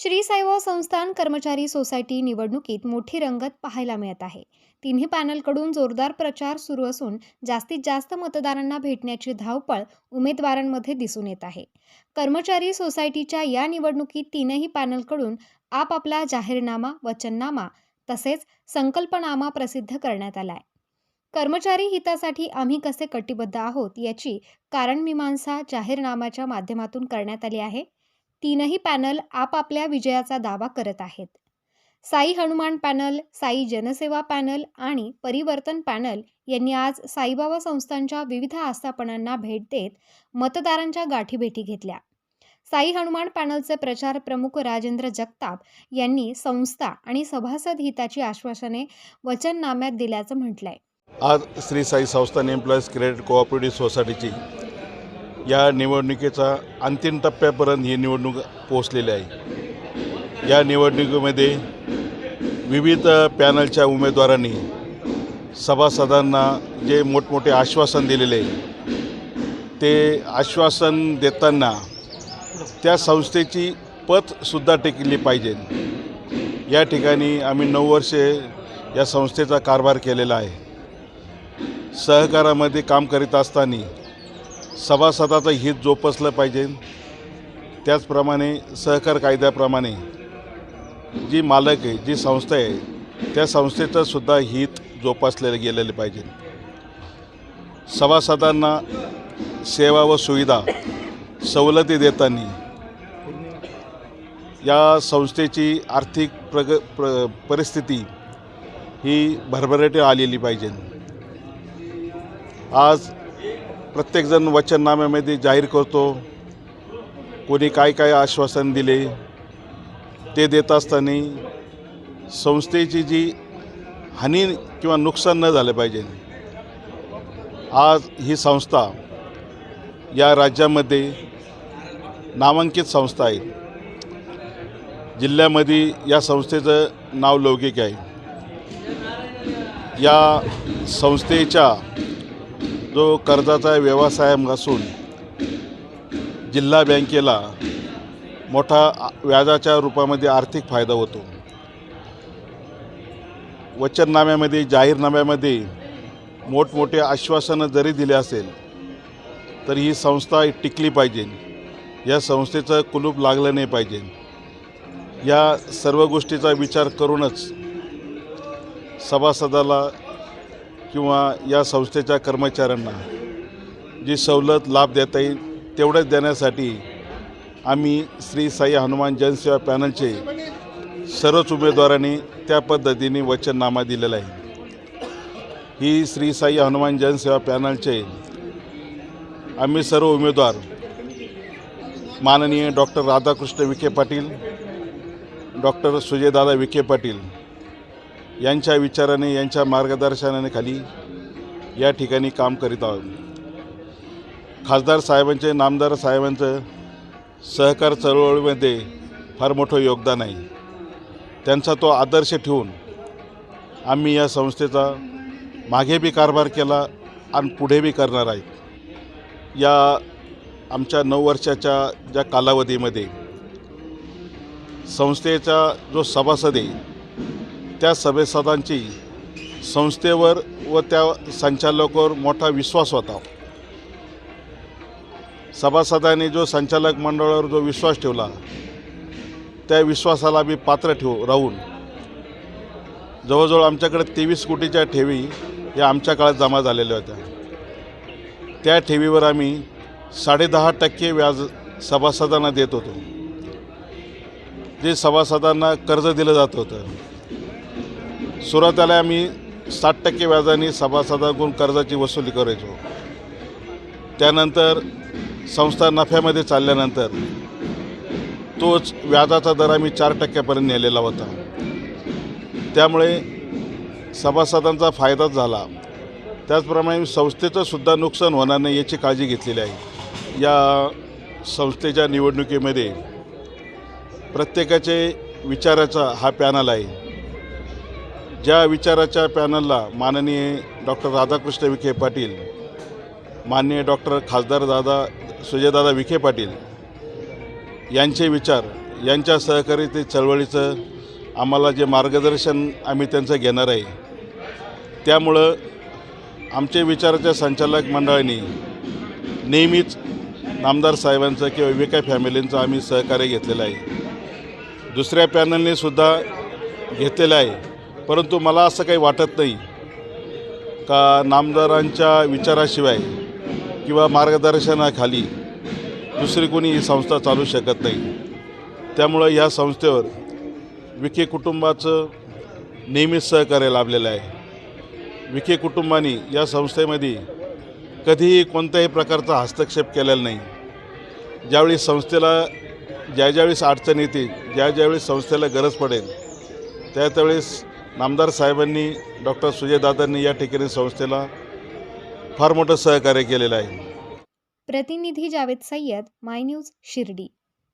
श्री साईबाबा संस्थान कर्मचारी सोसायटी निवडणुकीत मोठी रंगत पाहायला मिळत आहे. तिन्ही पॅनलकडून जोरदार प्रचार सुरू असून जास्तीत जास्त मतदारांना भेटण्याची धावपळ उमेदवारांमध्ये दिसून येत आहे. कर्मचारी सोसायटीच्या या निवडणुकीत तीनही पॅनलकडून आपापला जाहीरनामा वचननामा तसेच संकल्पनामा प्रसिद्ध करण्यात आलाय. कर्मचारी हितासाठी आम्ही कसे कटिबद्ध आहोत याची कारणमीमांसा जाहीरनाम्याच्या माध्यमातून करण्यात आली आहे. तीनही पॅनल आपापल्या विजयाचा दावा करत आहेत. साई हनुमान पॅनल साई जनसेवा पॅनल आणि परिवर्तन पॅनल यांनी आज साईबाबा संस्थांच्या विविध आस्थापनांना भेट देत मतदारांच्या गाठीभेटी घेतल्या. साई हनुमान पॅनलचे प्रचार प्रमुख राजेंद्र जगताप यांनी संस्था आणि सभासद हिताची आश्वासने वचननाम्यात दिल्याचं म्हटलंय. आज श्री साई संस्थान एम्प्लॉईज क्रेडिट कोऑपरेटिव्ह सोसायटीची या निवडणुकीचा अंतिम टप्प्यापर्यंत ही निवडणूक पोहोचलेली आहे. या निवडणुकीमध्ये विविध पॅनलच्या उमेदवारांनी सभासदांना जे मोठमोठे आश्वासन दिलेले आहे ते आश्वासन देताना त्या संस्थेची पतसुद्धा टिकली पाहिजे. या ठिकाणी आम्ही नऊ वर्षे या संस्थेचा कारभार केलेला आहे. सहकारामध्ये काम करीत असताना सभासदाचं हित जोपासलं पाहिजे. त्याचप्रमाणे सहकार कायद्याप्रमाणे जी मालक आहे जी संस्था आहे त्या संस्थेचं सुद्धा हित जोपासलेलं गेलेलं पाहिजे. सभासदांना सेवा व सुविधा सवलती देताना या संस्थेची आर्थिक प्रग प्र परिस्थिती ही भरभराटी आलेली पाहिजे. आज प्रत्येकजण वचननाम्यामध्ये जाहीर करतो. कोणी काय काय आश्वासन दिले ते देत असताना संस्थेची जी हानी किंवा नुकसान न झालं पाहिजे. आज ही संस्था या राज्यामध्ये नामांकित संस्था आहे. जिल्ह्यामध्ये या संस्थेचं नाव लौकिक आहे. या संस्थेच्या जो कर्जाचा व्यवसाय असून जिल्हा बँकेला मोठा व्याजाच्या रूपामध्ये आर्थिक फायदा होतो. वचननाम्यामध्ये जाहीरनाम्यामध्ये मोठमोठे आश्वासनं जरी दिले असेल तर ही संस्था टिकली पाहिजे. या संस्थेचं कुलूप लागलं नाही पाहिजे. या सर्व गोष्टीचा विचार करूनच सभासदाला किंवा या संस्थेच्या कर्मचाऱ्यांना जी सवलत लाभ देता येईल तेवढंच देण्यासाठी आम्ही श्री साई हनुमान जनसेवा पॅनलचे सर्वच उमेदवारांनी त्या पद्धतीने वचननामा दिलेला आहे. ही श्री साई हनुमान जनसेवा पॅनलचे आम्ही सर्व उमेदवार माननीय डॉक्टर राधाकृष्ण विखे पाटील डॉक्टर सुजयदादा विखे पाटील यांच्या विचाराने यांच्या मार्गदर्शनाने खाली या ठिकाणी काम करीत आहोत. खासदार साहेबांचे नामदार साहेबांचं सहकार चळवळीमध्ये फार मोठं योगदान आहे. त्यांचा तो आदर्श ठेवून आम्ही या संस्थेचा मागे बी कारभार केला आणि पुढे बी करणार आहे. या आमच्या नऊ वर्षाच्या ज्या कालावधीमध्ये संस्थेचा जो सभासद आहे त्या सभासदांची संस्थेवर व त्या संचालकावर मोठा विश्वास होता. सभासदांनी जो संचालक मंडळावर जो विश्वास ठेवला त्या विश्वासाला मी पात्र ठेव राहून. जवळजवळ आमच्याकडे तेवीस कोटीच्या ठेवी या आमच्या काळात जमा झालेल्या होत्या. त्या ठेवीवर आम्ही साडेदहा टक्के व्याज सभासदांना देत होतो. जे सभासदांना कर्ज दिलं जात होतं सुरुवातीला आम्ही साठ टक्के व्याजाने सभासदांकडून कर्जाची वसुली करायचो. त्यानंतर संस्था नफ्यामध्ये चालल्यानंतर तोच व्याजाचा दर आम्ही चार टक्क्यापर्यंत नेलेला होता. त्यामुळे सभासदांचा फायदाच झाला. त्याचप्रमाणे संस्थेचं सुद्धा नुकसान होणार नाही याची काळजी घेतलेली आहे. या संस्थेच्या निवडणुकीमध्ये प्रत्येकाचे विचाराचा हा पॅनल आहे. ज्या विचाराच्या पॅनलला माननीय डॉक्टर राधाकृष्ण विखे पाटील माननीय डॉक्टर खासदार दादा सुजयदादा विखे पाटील यांचे विचार यांच्या सहकारी ते चळवळीचं आम्हाला जे मार्गदर्शन आम्ही त्यांचं घेणार आहे त्यामुळं आमचे विचाराच्या संचालक मंडळाने नेहमीच नामदार साहेबांचं किंवा विका फॅमिलींचं आम्ही सहकार्य घेतलेलं आहे. दुसऱ्या पॅनलने सुद्धा घेतलेलं आहे. परंतु मला असं काही वाटत नाही का नामदारांच्या विचाराशिवाय किंवा मार्गदर्शनाखाली दुसरी कोणी ही संस्था चालू शकत नाही. त्यामुळं ह्या संस्थेवर विखे कुटुंबाचं नेहमीच सहकार्य लाभलेलं आहे. विखे कुटुंबानी या संस्थेमध्ये कधीही कोणत्याही प्रकारचा हस्तक्षेप केलेला नाही. ज्यावेळी संस्थेला ज्या ज्यावेळेस अडचण येते ज्या ज्यावेळेस संस्थेला गरज पडेल त्या त्यावेळेस नामदार साहेबांनी डॉक्टर सुजयदादांनी या ठिकाणी संस्थेला फार मोठं सहकार्य केलेलं आहे. प्रतिनिधी जावेद सय्यद माय न्यूज शिर्डी.